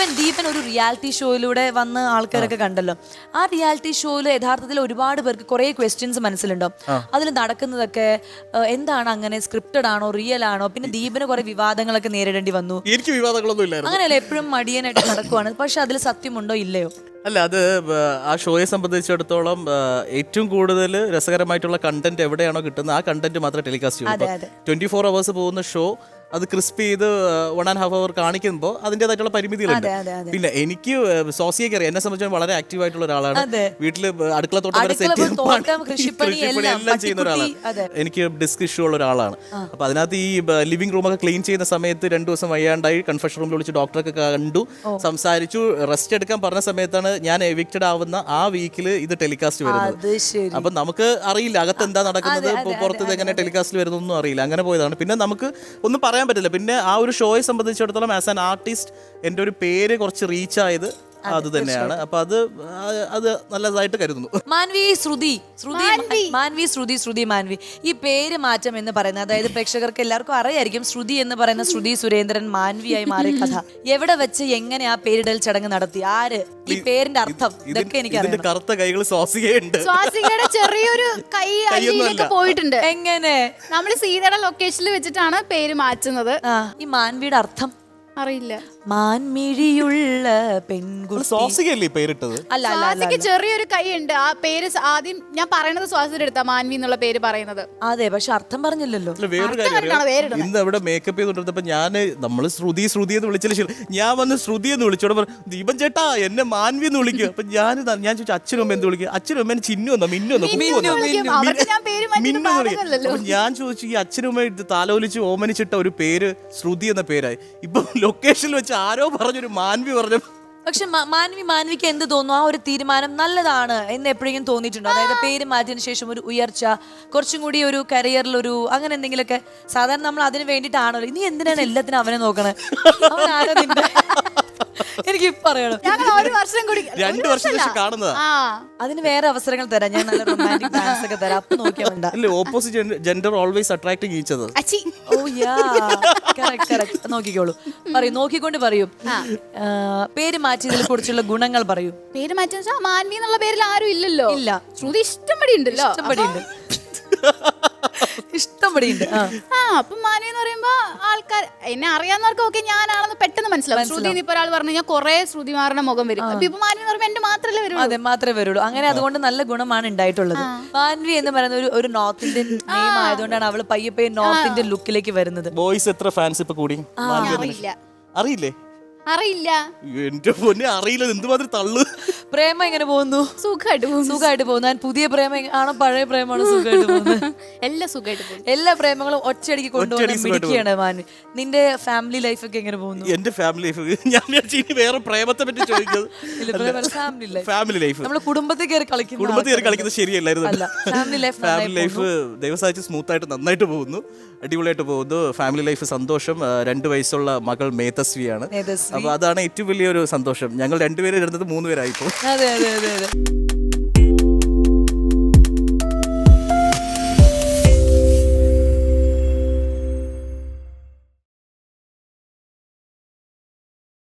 Even Deepan ഒരു reality ഷോയിലൂടെ വന്ന് ആൾക്കാരൊക്കെ കണ്ടല്ലോ. ആ റിയാലിറ്റി ഷോയിൽ യഥാർത്ഥത്തിൽ ഒരുപാട് പേർക്ക് കുറെ ക്വസ്റ്റ്യൻസ് മനസ്സിലുണ്ടാവും അതിൽ നടക്കുന്നതൊക്കെ ഏഹ്, എന്താണ് അങ്ങനെ സ്ക്രിപ്റ്റഡ് ആണോ റിയൽ ആണോ? പിന്നെ ദീപന് കുറെ വിവാദങ്ങളൊക്കെ നേരിടേണ്ടി വന്നു. എനിക്ക് വിവാദങ്ങളൊന്നും ഇല്ലായിരുന്നു. അങ്ങനെയല്ല എപ്പോഴും മടിയനായിട്ട് നടക്കുവാണ്. പക്ഷെ അതിൽ സത്യമുണ്ടോ ഇല്ലയോ? അല്ല അത് ബ- ആ ഷോയെ സംബന്ധിച്ചിടത്തോളം ആ, ഏറ്റവും കൂടുതൽ രസകരമായിട്ടുള്ള കണ്ടന്റ് എവിടെയാണോ കിട്ടുന്നത് ആ കണ്ടന്റ് മാത്രമേ ടെലികാസ്റ്റ് ചെയ്യൂ. ട്വന്റി ഫോർ അവേഴ്സ് പോകുന്ന ഷോ അത് ക്രിസ്പ് ചെയ്ത് വൺ ആൻഡ് ഹാഫ് അവർ കാണിക്കുമ്പോൾ അതിന്റെതായിട്ടുള്ള പരിമിതികളുണ്ട്. പിന്നെ എനിക്ക് സോസിയൊക്കെ അറിയാം എന്നെ സംബന്ധിച്ച് വളരെ ആക്റ്റീവ് ആയിട്ടുള്ള ഒരാളാണ്. വീട്ടിൽ വീട്ടിൽ അടുക്കള തോട്ടം വരെ സെറ്റ് കൃഷിപ്പണി എല്ലാം, ചെയ്യുന്ന ഒരാളാണ്. എനിക്ക് ഡിസ്ക് ഇഷ്യൂ ഉള്ള ഒരാളാണ്. അപ്പൊ അതിനകത്ത് ഈ ലിവിംഗ് റൂമൊക്കെ ക്ലീൻ ചെയ്യുന്ന സമയത്ത് രണ്ടു ദിവസം വയ്യാണ്ടായി കൺഫെഷൻ റൂമിൽ വിളിച്ച് ഡോക്ടറൊക്കെ കണ്ടു സംസാരിച്ചു. റെസ്റ്റ് എടുക്കാൻ പറഞ്ഞ സമയത്താണ് ഞാൻ എവിക്റ്റഡ് ആവുന്ന ആ വീക്കിൽ ഇത് ടെലികാസ്റ്റ് വരുന്നത്. അപ്പൊ നമുക്ക് അറിയില്ല. അകത്ത് എന്താ നടക്കുന്നത്? പുറത്ത് എങ്ങനെ ടെലികാസ്റ്റിൽ വരുന്നൊന്നും അറിയില്ല. അങ്ങനെ പോയതാണ്. പിന്നെ നമുക്ക് ഒന്നും പറയാൻ പറ്റില്ല. പിന്നെ ആ ഒരു ഷോയെ സംബന്ധിച്ചിടത്തോളം ആസ് ആൻ ആർട്ടിസ്റ്റ് എന്റെ ഒരു പേര് കുറച്ച് റീച്ച് ആയത് അത് തന്നെയാണ്. അപ്പൊ അത് അത് നല്ലതായിട്ട് കരുതുന്നു. മാൻവി ശ്രുതി ശ്രുതി മാൻവി. ശ്രുതി ശ്രുതി മാൻവി. ഈ പേര് മാറ്റം എന്ന് പറയുന്നത് അതായത് പ്രേക്ഷകർക്ക് എല്ലാവർക്കും അറിയായിരിക്കും ശ്രുതി എന്ന് പറയുന്ന ശ്രുതി സുരേന്ദ്രൻ മാൻവിയായി മാറിയ കഥ. എവിടെ വെച്ച് എങ്ങനെ ആ പേരിടൽ ചടങ്ങ് നടത്തി? ആര്? ഈ പേരിന്റെ അർത്ഥം ഇതൊക്കെ എനിക്ക് കറുത്ത കൈകൾ സ്വാസികയുണ്ട് സ്വാസികയുടെ ചെറിയൊരു കൈ പോയിട്ടുണ്ട്. എങ്ങനെ? നമ്മൾ സീതയുടെ ലൊക്കേഷനിൽ വെച്ചിട്ടാണ് പേര് മാറ്റുന്നത്. ഈ മാൻവിയുടെ അർത്ഥം അറിയില്ല മാൻമിഴിയുള്ള പെൺകുട്ടി സ്വാസികയല്ലേ ഈ പേരിട്ടത് അല്ല അല്ല അല്ല സ്വാസിക്ക് ചെറിയൊരു കൈ ഉണ്ട് ആ പേര് സ- ആദ്യം ഞാൻ പറയണത് സ്വാസിയുടെ അടുത്താ മാൻവി എന്നുള്ള പേര് പറയുന്നത് അതെ പക്ഷെ അർത്ഥം പറഞ്ഞില്ലല്ലോ അല്ല വേറൊരു കാര്യം അറിയോ? പേരിടുന്നത്. ഇന്ന് അവിടെ മേക്കപ്പ് ചെയ്തോണ്ടിരുന്നപ്പോ ഞാൻ നമ്മൾ ശ്രുതി ശ്രുതി എന്ന് വിളിച്ചില്ല ശരി ഞാൻ വന്ന് ശ്രുതി എന്ന് വിളിച്ചോടെ പറഞ്ഞു ദീപൻ ചേട്ടാ എന്നെ മാൻവി എന്ന് വിളിക്കുക അപ്പൊ ഞാൻ ഞാൻ ചോദിച്ചു അച്ഛനും അമ്മ എന്ത് വിളിക്കുക അച്ഛനും അമ്മ ചിന്നു എന്നോ മിന്നു എന്നോ മിന്നു കുക്കു എന്നോ? വിളിക്കും. മിന്നു. അവർക്ക് ഞാൻ പേര് മാറ്റിയിട്ട് മിന്നു എന്ന് വിളിക്കും. പാടുന്നില്ലല്ലോ. അപ്പൊ ഞാൻ ചോദിച്ചു ഈ അച്ഛനും അമ്മ താലോലിച്ച് ഓമനിച്ചിട്ട ഒരു പേര് ശ്രുതി എന്ന പേരായി ഇപ്പൊ ലൊക്കേഷനിൽ വെച്ച് ആരോ പറഞ്ഞൊരു മാൻവി പറഞ്ഞു. പക്ഷെ മാനവി മാനവിക്ക് എന്ത് തോന്നുന്നു? ആ ഒരു തീരുമാനം നല്ലതാണ് എന്ന് എപ്പോഴെങ്കിലും തോന്നിയിട്ടുണ്ടോ? അതായത് പേര് മാറ്റിയതിനു ശേഷം ഒരു ഉയർച്ച കുറച്ചും കൂടി ഒരു കരിയറിൽ ഒരു അങ്ങനെ എന്തെങ്കിലുമൊക്കെ സാധാരണ നമ്മൾ അതിന് വേണ്ടിയിട്ടാണല്ലോ. ഇനി എന്തിനാണ് എല്ലാത്തിനും അവനെ നോക്കണേ? അവൻ നിന്റെ? എനിക്ക് പറയണം. ഞങ്ങൾ ഒരു വർഷം കൂടി രണ്ട് വർഷം കാണുന്നതാ. ആ. അതിന് വേറെ അവസരങ്ങൾ തരാം. ഞാൻ നല്ല റൊമാന്റിക് ഡാൻസ് ഒക്കെ തരാം. അപ്പൊ നോക്കിയാൽ വേണ്ട അല്ലേ ഓപ്പോസിറ്റ് ജെൻഡർ ഓൾവേസ് അട്രാക്ടിങ് ഈച്ചത് അച്ചി. ഓ യാ കറക്റ്റ് കറക്റ്റ് നോക്കിക്കോളൂ. പറയൂ നോക്കിക്കൊണ്ട് പറയൂ. ആ, പേര് മാറ്റിയതിനെ കുറിച്ചുള്ള ഗുണങ്ങൾ പറയൂ. പേര് മാറ്റി വെച്ചാൽ മാൻവി എന്നുള്ള പേരിൽ ആരും ഇല്ലല്ലോ. ഇല്ല. ശ്രുതി ഇഷ്ടംപടി ഉണ്ടല്ലോ. ഇഷ്ടംപടിയുണ്ട് ഇഷ്ടംപടിയുണ്ട് ആ. ആ അപ്പൊ മാനി എന്ന് പറയുമ്പോ എന്നെ അറിയാവുന്നവർക്കൊക്കെ ഞാനാണെന്ന് പെട്ടെന്ന് മനസ്സിലാവും. ശ്രുതി ഇപ്പൊ ഒരാൾ പറഞ്ഞു ഞാൻ കുറെ ശ്രുതിമാരുടെ മുഖം വരും. മാൻവി എന്ന് പറയുമ്പോൾ എന്റെ മാത്രമല്ലേ വരും അതെ മാത്രമേ വരുള്ളൂ. അങ്ങനെ അതുകൊണ്ട് നല്ല ഗുണമാണ് ഉണ്ടായിട്ടുള്ളത്. മാൻവി എന്ന് പറയുന്ന ഒരു ഒരു നോർത്ത് ഇന്ത്യൻ നെയിം ആയതുകൊണ്ടാണ് അവൾ പയ്യെ പയ്യെ നോർത്ത് ഇന്ത്യൻ ലുക്കിലേക്ക് വരുന്നത്. ബോയ്സ് എത്ര ഫാൻസ് ഇപ്പൊ കൂടി? അറിയില്ലേ. അറിയില്ല? എന്റെ പൊന്നെ അറിയില്ല. എന്തുമാതിരി തള്ളു? പ്രേമം എങ്ങനെ പോകുന്നു? സുഖമായിട്ട് പോകുന്നു. സുഖമായിട്ട് പോകുന്നു. ഞാൻ പുതിയ പ്രേമം ആണോ പഴയ പ്രേമമാണ് സുഖമായിട്ട് പോകുന്നത്? എല്ലാം സുഖമായിട്ട് പോകുന്നു. എല്ലാ പ്രേമങ്ങളും ഒറ്റയടിക്ക് കൊണ്ടുപോകുന്ന മാൻ നിന്റെ ഫാമിലി ലൈഫ് ഒക്കെ എങ്ങനെ പോകുന്നു? എന്റെ ഫാമിലി ലൈഫ് ഞാൻ ഇനി വേറെ പ്രേമത്തെ പറ്റി ചോദിക്കുന്നത്. ഫാമിലി ലൈഫ് ഫാമിലി ലൈഫ് നമ്മൾ കുടുംബത്തിൽ കയറി കളിക്കുന്നു കുടുംബത്തിൽ കയറി കളിക്കുന്നത് ശരിയല്ലായിരുന്നു. അല്ല ഫാമിലി ലൈഫ് ഫാമിലി ലൈഫ് ദൈവസാഹിച്ച് സ്മൂത്ത് ആയിട്ട് നന്നായിട്ട് പോകുന്നു. അടിപൊളിയായിട്ട് പോകുന്നു. ഫാമിലി ലൈഫ് സന്തോഷം. രണ്ട് വയസ്സുള്ള മകൾ മേതസ്വിയാണ് മേധസ്വി. അപ്പൊ അതാണ് ഏറ്റവും വലിയൊരു സന്തോഷം. ഞങ്ങൾ രണ്ടുപേരും ഇരുന്നത് മൂന്ന് പേരായിപ്പോ അതെ അതെ അതെ അതെ